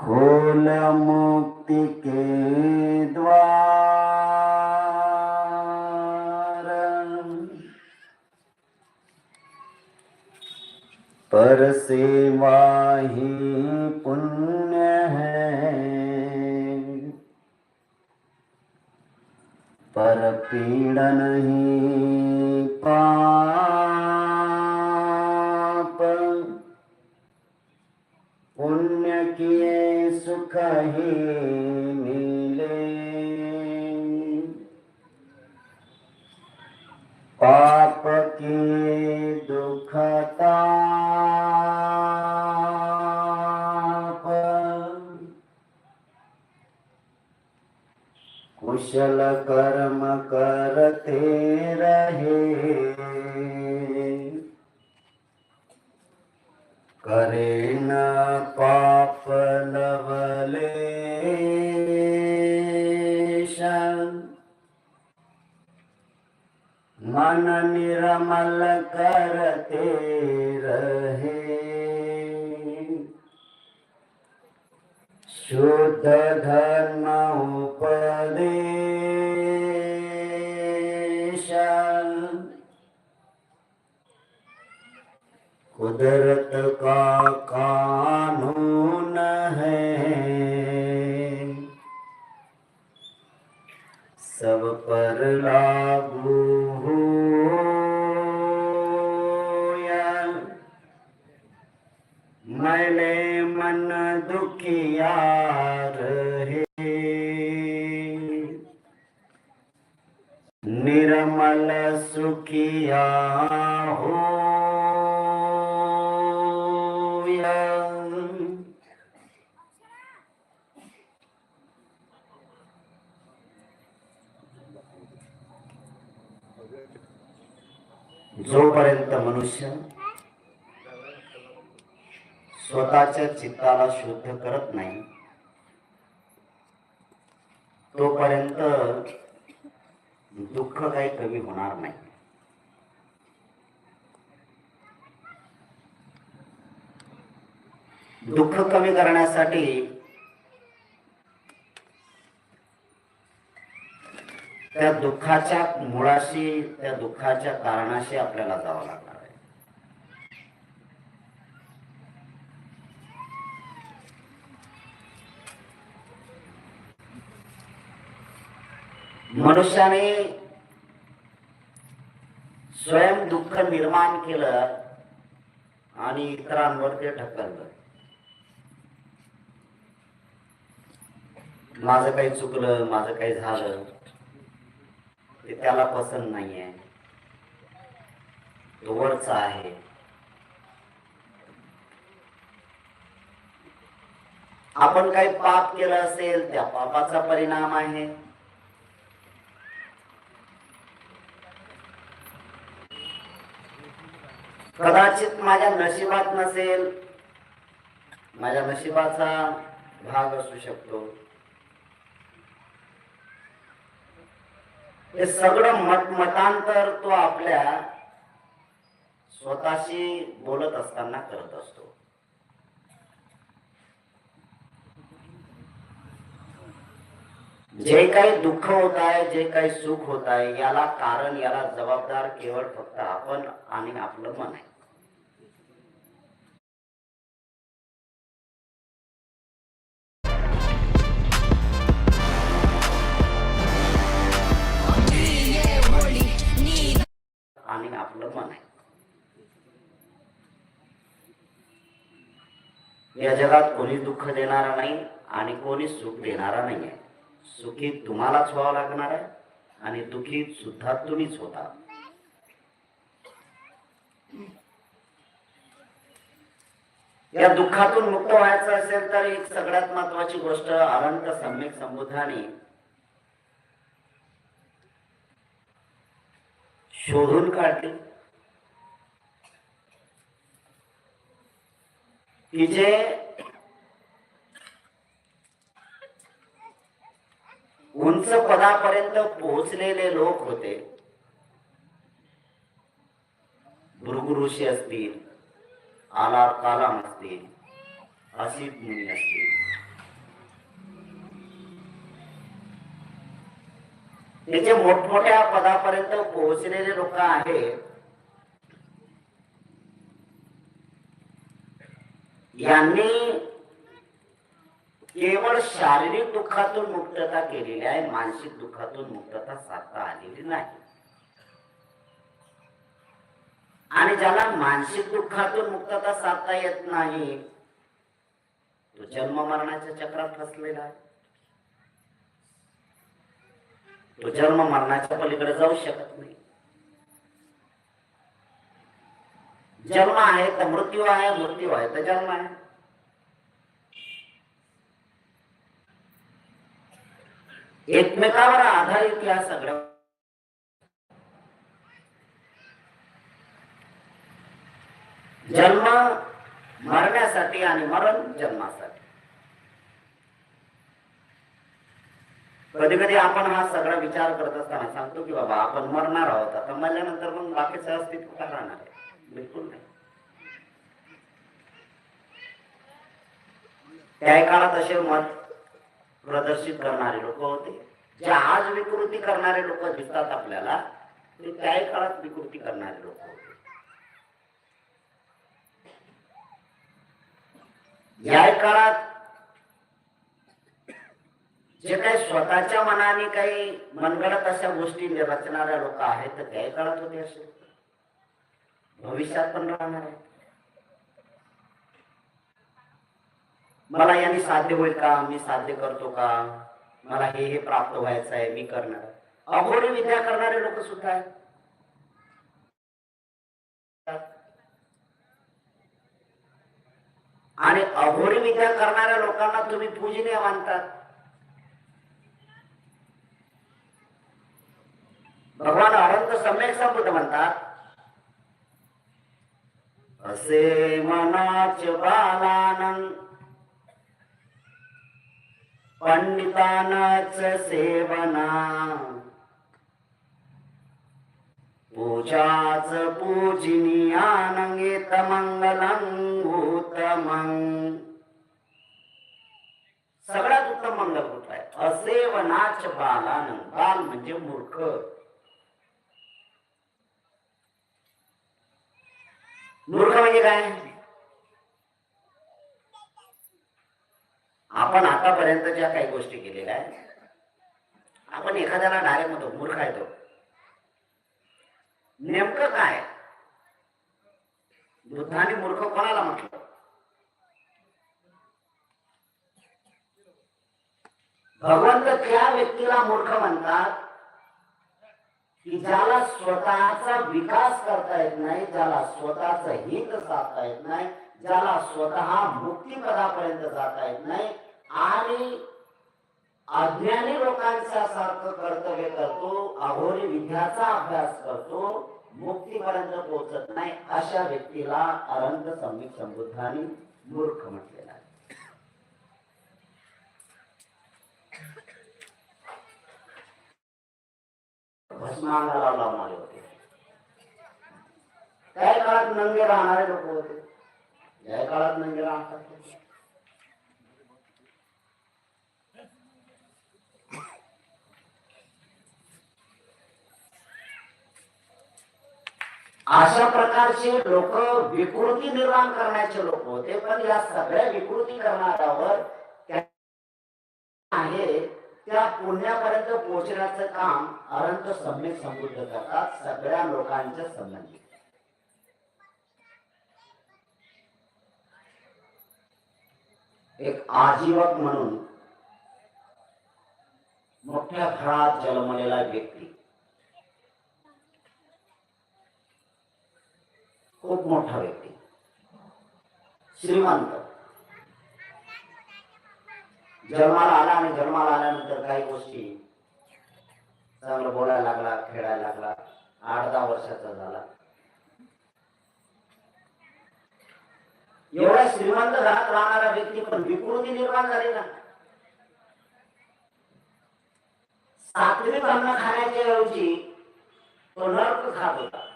खोल मुक्ति के द्वार। पर सेवा ही पुण्य है। पर पीड़न ही पाप पाप की दुखता कुशल कर्म करते रहे। करे न बुद्ध धर्म उपदेश कुदरत का कानून है? सब पर लागू निर्मल सुखिया हो। जोपर्यंत मनुष्य स्वतःच्या चित्ताला शुद्ध करत नाही तोपर्यंत दुःख काही कमी होणार नाही. दुःख कमी करण्यासाठी त्या दुःखाच्या मुळाशी त्या दुःखाच्या कारणाशी आपल्याला जावं लागतं आहे मनुष्याने स्वयं दुःख निर्माण केलं आणि इतरांवर ते ढकललं. माझं काही चुकलं माझं काही झालं ते त्याला पसंत नाहीये. तो वरचा आहे. आपण काही पाप केलं असेल त्या पापाचा परिणाम आहे. कदाचित माझ्या नशिबात नसेल. माझ्या नशिबाचा भाग असू शकतो. हे सगळं मत मतांतर तो आपल्या स्वतःशी बोलत असताना करत असतो. जे काही दुःख होत आहे जे काही सुख होत आहे याला कारण याला जबाबदार केवळ फक्त आपण आणि आपलं मन आहे. या जगात कोणी दुःख देणारा नाही आणि कोणी सुख देणारा नाही आहे सुखी तुम्हालाच व्हावं लागणार आहे आणि दुखी सुद्धा तुम्हीच होता. या दुःखातून मुक्त व्हायचं असेल तर एक सगळ्यात महत्वाची गोष्ट अनंत सम्यक संबुद्धाने शोधून काढली. की उंच पदापर्यंत पोहोचलेले लोक होते. भृगु ऋषी असतील आला कालाम असतील असित मुनी असतील. त्याच्या मोठमोठ्या पदापर्यंत पोहोचलेले लोक आहेत यांनी केवळ शारीरिक दुःखातून मुक्तता केलेली आहे मानसिक दुःखातून मुक्तता साधता आलेली नाही. आणि ज्याला मानसिक दुःखातून मुक्तता साधता येत नाही तो जन्म मरणाच्या चक्रात फसलेला आहे. तो जन्म मरणाच्या पलीकडे जाऊ शकत नाही. जन्म आहे तर मृत्यू आहे मृत्यू आहे तर जन्म आहे. एकमेकावर आधारित या सगळ्या जन्म मरण्यासाठी आणि मरण जन्मासाठी. कधी कधी आपण हा सगळा विचार करत असताना सांगतो की बाबा आपण मरणार आहोत आता मरल्यानंतर मग बाकीचं अस्तित्व काय राहणार आहे? बिलकुल नाही त्या काळात असे मत प्रदर्शित करणारे लोक होते. जे आज विकृती करणारे लोक दिसतात आपल्याला ते त्या काळात विकृती करणारे लोक होते. या काळात जे काही स्वतःच्या मनाने काही मनगडत अशा गोष्टी रचणाऱ्या लोक आहेत तर त्याही काळात होते असे. भविष्यात पण राहणार आहे. मला यांनी साध्य होईल का? मी साध्य करतो का? मला हे हे प्राप्त व्हायचं आहे मी करणार. आहे. अघोरी विद्या करणारे लोक सुद्धा आहेत. आणि अघोरी विद्या करणाऱ्या लोकांना तुम्ही पूजनीय मानतात. भगवान अनंत सम्यक संबुद्ध म्हणतात असे मनाच बालानं पंडितानाच सेवना. पूजाच पूजनीयानंगेत मंगलं उत्तमं. सगळ्यात उत्तम मंगल होत आहे असेवनाच बालानं. बाल म्हणजे मूर्ख. मूर्ख म्हणजे काय? आपण आतापर्यंत ज्या काही गोष्टी केलेल्या आहेत. आपण एखाद्याला डायरेक्ट म्हणतो मूर्ख आहे तो. नेमकं काय? बुद्धाने मूर्ख कोणाला म्हटलं? भगवंत त्या व्यक्तीला मूर्ख म्हणतात की ज्याला स्वतःचा विकास करता येत नाही ज्याला स्वतःच हित साधता येत नाही ज्याला स्वतः मुक्तीपदापर्यंत जाता येत नाही आणि अज्ञानी लोकांच्या सारखं कर्तव्य करतो अघोरी विद्याचा अभ्यास करतो मुक्तीपर्यंत पोहोचत नाही अशा व्यक्तीला अनंत सम्यक संबुद्धाने मूर्ख म्हटले. आहे भस्मांगाला लावणारे होते. त्या काळात नंगे राहणारे लोक होते. या काळात नंगे राहतात अशा प्रकारचे लोक विकृती निर्माण करण्याचे लोक होते पण या सगळ्या विकृती करणाऱ्यावर आहे त्या पुण्यापर्यंत पोहोचण्याचं काम अरंत सम्यक समृद्ध करतात सगळ्या लोकांच्या संबंधी. एक आजीवक म्हणून मोठ्या घरात जन्मलेला व्यक्ती. खूप मोठा व्यक्ती. श्रीमंत. जन्माला आला आणि जन्माला आल्यानंतर काही गोष्टी चांगलं बोलायला लागला खेळायला लागला. आठ दहा वर्षाचा झाला. एवढ्या श्रीमंत घरात राहणारा व्यक्ती पण विकृती निर्माण झाली ना. सात्विक अन्न खाण्याच्या ऐवजी तो नर्क खात होता.